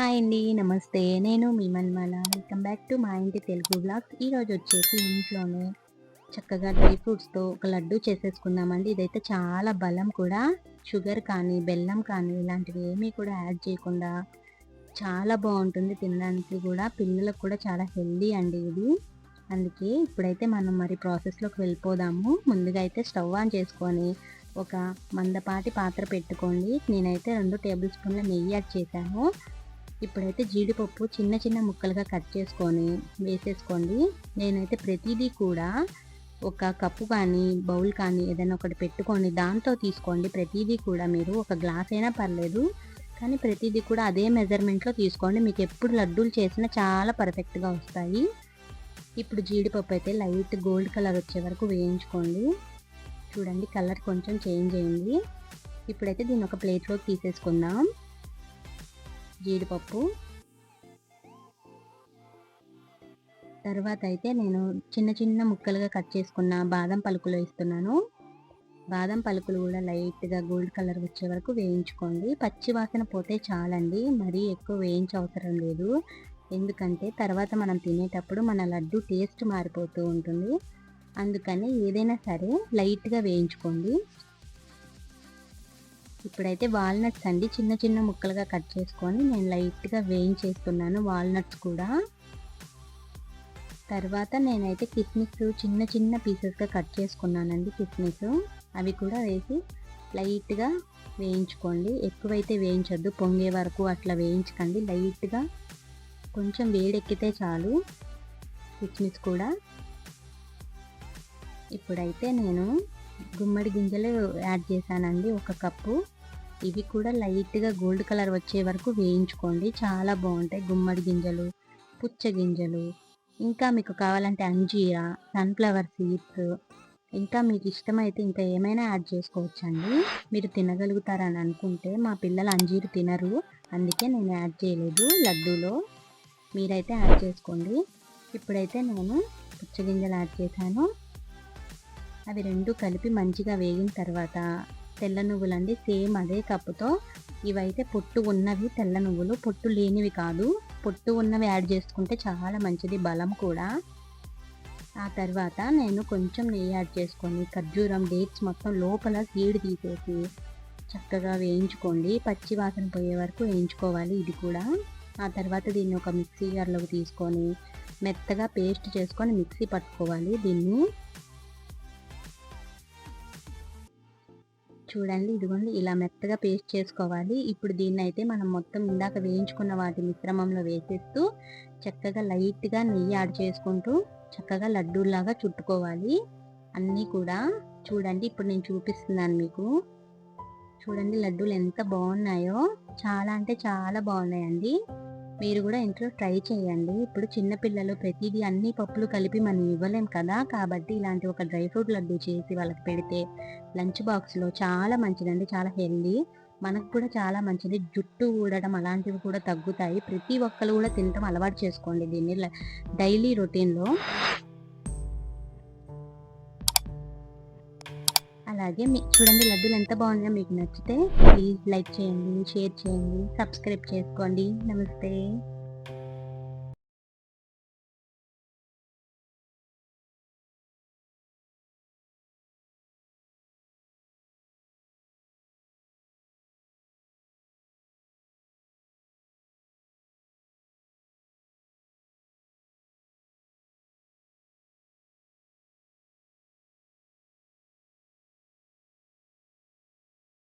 Hi అండి నమస్తే. నేను మీ మన్మల. వెల్కమ్ బ్యాక్ టు మా ఇంటి తెలుగు బ్లాగ్స్ ఈరోజు వచ్చేసి ఇంట్లోనే చక్కగా డ్రై ఫ్రూట్స్తో ఒక లడ్డు చేసేసుకుందామండి. ఇదైతే చాలా బలం కూడా. షుగర్ కానీ బెల్లం కానీ ఇలాంటివి ఏమీ కూడా యాడ్ చేయకుండా చాలా బాగుంటుంది తినడానికి కూడా. పిల్లలకు కూడా చాలా హెల్దీ అండి ఇది. అందుకే ఇప్పుడైతే మనం మరి ప్రాసెస్లోకి వెళ్ళిపోదాము. ముందుగా అయితే స్టవ్ ఆన్ చేసుకొని ఒక మందపాటి పాత్ర పెట్టుకోండి. నేనైతే రెండు టేబుల్ స్పూన్ల నెయ్యి యాడ్ చేశాను. ఇప్పుడైతే జీడిపప్పు చిన్న చిన్న ముక్కలుగా కట్ చేసుకొని వేసేసుకోండి. నేనైతే ప్రతిదీ కూడా ఒక కప్పు కానీ బౌల్ కానీ ఏదైనా ఒకటి పెట్టుకొని దాంతో తీసుకోండి. ప్రతిదీ కూడా మీరు ఒక గ్లాస్ అయినా పర్లేదు కానీ ప్రతిదీ కూడా అదే మెజర్మెంట్లో తీసుకోండి. మీకు ఎప్పుడు లడ్డూలు చేసినా చాలా పర్ఫెక్ట్గా వస్తాయి. ఇప్పుడు జీడిపప్పు అయితే లైట్ గోల్డ్ కలర్ వచ్చే వరకు వేయించుకోండి. చూడండి కలర్ కొంచెం చేంజ్ అయింది. ఇప్పుడైతే దీన్ని ఒక ప్లేట్లోకి తీసేసుకుందాం. జీడిపప్పు. తర్వాత అయితే నేను చిన్న చిన్న ముక్కలుగా కట్ చేసుకున్న బాదం పలుకులు ఇస్తున్నాను బాదం పలుకులు కూడా లైట్గా గోల్డ్ కలర్ వచ్చే వరకు వేయించుకోండి. పచ్చి వాసన పోతే చాలండి. మరీ ఎక్కువ వేయించ అవసరం లేదు. ఎందుకంటే తర్వాత మనం తినేటప్పుడు మన లడ్డు టేస్ట్ మారిపోతూ ఉంటుంది. అందుకని ఏదైనా సరే లైట్గా వేయించుకోండి. ఇప్పుడైతే వాల్నట్స్ అండి. చిన్న చిన్న ముక్కలుగా కట్ చేసుకొని నేను లైట్గా వేయించేస్తున్నాను వాల్నట్స్ కూడా. తర్వాత నేనైతే కిస్మిస్ చిన్న చిన్న పీసెస్గా కట్ చేసుకున్నానండి కిస్మిస్. అవి కూడా వేసి లైట్గా వేయించుకోండి. ఎక్కువైతే వేయించొద్దు. పొంగే వరకు అట్లా వేయించకండి. లైట్గా కొంచెం వేడెక్కితే చాలు కిస్మిస్ కూడా. ఇప్పుడైతే నేను గుమ్మడి గింజలు యాడ్ చేశానండి. ఒక కప్పు. ఇవి కూడా లైట్గా గోల్డ్ కలర్ వచ్చే వరకు వేయించుకోండి. చాలా బాగుంటాయి గుమ్మడి గింజలు పుచ్చ గింజలు. ఇంకా మీకు కావాలంటే అంజీరా సన్ఫ్లవర్ సీడ్స్ ఇంకా మీకు ఇష్టమైతే ఇంకా ఏమైనా యాడ్ చేసుకోవచ్చండి. మీరు తినగలుగుతారని అనుకుంటే మా పిల్లలు అంజీరు తినరు. అందుకే నేను యాడ్ చేయలేదు లడ్డూలో. మీరైతే యాడ్ చేసుకోండి. ఇప్పుడైతే నేను పుచ్చగింజలు యాడ్ చేశాను. అవి రెండు కలిపి మంచిగా వేగిన తర్వాత తెల్ల నువ్వులు అండి సేమ్ అదే కప్పుతో ఇవైతే పొట్టు ఉన్నవి తెల్ల నువ్వులు. పొట్టు లేనివి కాదు పొట్టు ఉన్నవి యాడ్ చేసుకుంటే చాలా మంచిది బలం కూడా. ఆ తర్వాత నేను కొంచెం నెయ్యి యాడ్ చేసుకొని ఖర్జూరం డేట్స్ మొత్తం లోపల సీడ్ తీసేసి చక్కగా వేయించుకోండి. పచ్చి వాసన పోయే వరకు వేయించుకోవాలి ఇది కూడా. ఆ తర్వాత దీన్ని ఒక మిక్సీ జార్లోకి తీసుకొని మెత్తగా పేస్ట్ చేసుకొని మిక్సీ పట్టుకోవాలి దీన్ని. చూడండి. ఇదిగోండి ఇలా మెత్తగా పేస్ట్ చేసుకోవాలి. ఇప్పుడు దీన్ని అయితే మనం మొత్తం ఇందాక వేయించుకున్న వాటి మిశ్రమంలో వేసేస్తూ చక్కగా లైట్గా నెయ్యి యాడ్ చేసుకుంటూ చక్కగా లడ్డూలాగా చుట్టుకోవాలి. అన్నీ కూడా చూడండి ఇప్పుడు నేను చూపిస్తున్నాను మీకు. చూడండి లడ్డూలు ఎంత బాగున్నాయో. చాలా అంటే చాలా బాగున్నాయండి. మీరు కూడా ఇంట్లో ట్రై చేయండి. ఇప్పుడు చిన్నపిల్లలు ప్రతిదీ అన్ని పప్పులు కలిపి మనం ఇవ్వలేం కదా! కాబట్టి ఇలాంటి ఒక డ్రై ఫ్రూట్ లడ్డు చేసి వాళ్ళకి పెడితే లంచ్ బాక్స్లో చాలా మంచిదండి చాలా హెల్దీ. మనకు కూడా చాలా మంచిది. జుట్టు ఊడడం అలాంటివి కూడా తగ్గుతాయి. ప్రతి ఒక్కరు కూడా తినటం అలవాటు చేసుకోండి దీన్ని. డైలీ రొటీన్లో అలాగే మీ చూడండి లడ్డూలు ఎంత బాగున్నాయో మీకు నచ్చితే ప్లీజ్ లైక్ చేయండి షేర్ చేయండి సబ్స్క్రైబ్ చేసుకోండి. నమస్తే.